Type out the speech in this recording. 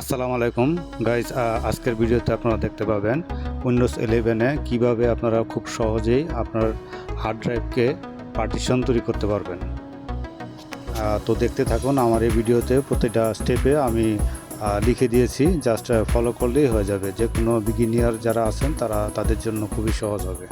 আসসালামু আলাইকুম। গাইজ আজকের ভিডিওতে আপনারা দেখতে পাবেন উইন্ডোজ ইলেভেনে কীভাবে আপনারা খুব সহজেই আপনার হার্ড ড্রাইভকে পার্টিশন তৈরি করতে পারবেন। তো দেখতে থাকুন, আমার এই ভিডিওতে প্রতিটা স্টেপে আমি লিখে দিয়েছি। জাস্ট ফলো করলেই হয়ে যাবে। যে কোনো বিগিনিয়ার যারা আছেন, তারা তাদের জন্য খুবই সহজ হবে।